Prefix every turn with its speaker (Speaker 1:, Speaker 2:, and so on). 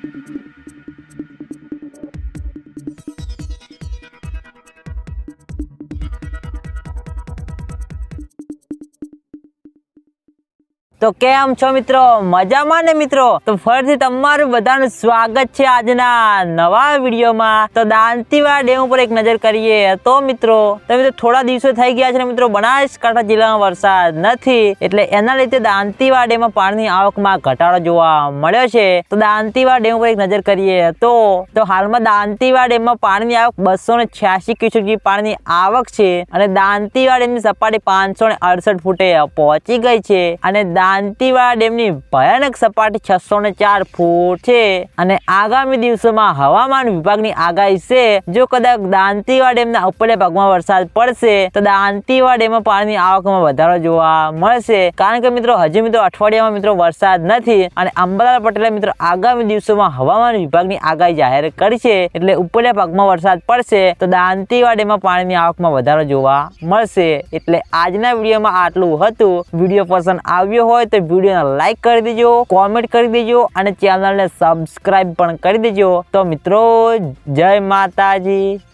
Speaker 1: Thank you. તો કેમ છો મિત્રો? મજામાં ને મિત્રો? તો ફરીથી તમારું બધાનું સ્વાગત છે આજના નવા વિડીયોમાં. તો દાંતીવા ડેમ ઉપર એક નજર કરીએ તો મિત્રો, તો થોડા દિવસો થઈ ગયા છે ને મિત્રો, બનાસકાંઠા જિલ્લામાં વરસાદ નથી. એટલે એના લીધે દાંતીવા ડેમમાં પાણીની આવકમાં ઘટાડો જોવા મળ્યો છે. તો દાંતીવા ડેમ ઉપર એક નજર કરીએ તો તો હાલમાં દાંતીવા ડેમમાં પાણીની આવક બસો ને છ્યાસી ક્યુસેક પાણીની આવક છે. અને દાંતીવા ડેમની સપાટી પાંચસો ને અડસઠ ફૂટે પહોંચી ગઈ છે. અને દાંતીવા ડેમની ભયાનક સપાટી છસો ચાર ફૂટ છે અને આગામી દિવસોમાં હવામાન વિભાગની આગાહી છે, જો કદાચ દાંતીવાડા ડેમના ઉપરના ભાગમાં વરસાદ પડશે, તો દાંતીવાડા ડેમમાં પાણીની આવકમાં વધારો જોવા મળશે. કારણ કે મિત્રો, હજી મિત્રો અઠવાડિયામાં મિત્રો વરસાદ નથી અને અંબાલાલ પટેલે મિત્રો આગામી દિવસોમાં હવામાન વિભાગની આગાહી જાહેર કરી છે, એટલે ઉપરના ભાગમાં વરસાદ પડશે, તો દાંતીવાડા ડેમમાં પાણીની આવકમાં વધારો જોવા મળશે. એટલે આજના વિડીયોમાં આટલું હતું. વીડિયો પસંદ આવ્યો હોય તો વિડીયોને લાઈક કરી દેજો કોમેન્ટ કરી દેજો અને ચેનલને સબસ્ક્રાઈબ પણ કરી દેજો. તો મિત્રો, જય માતાજી.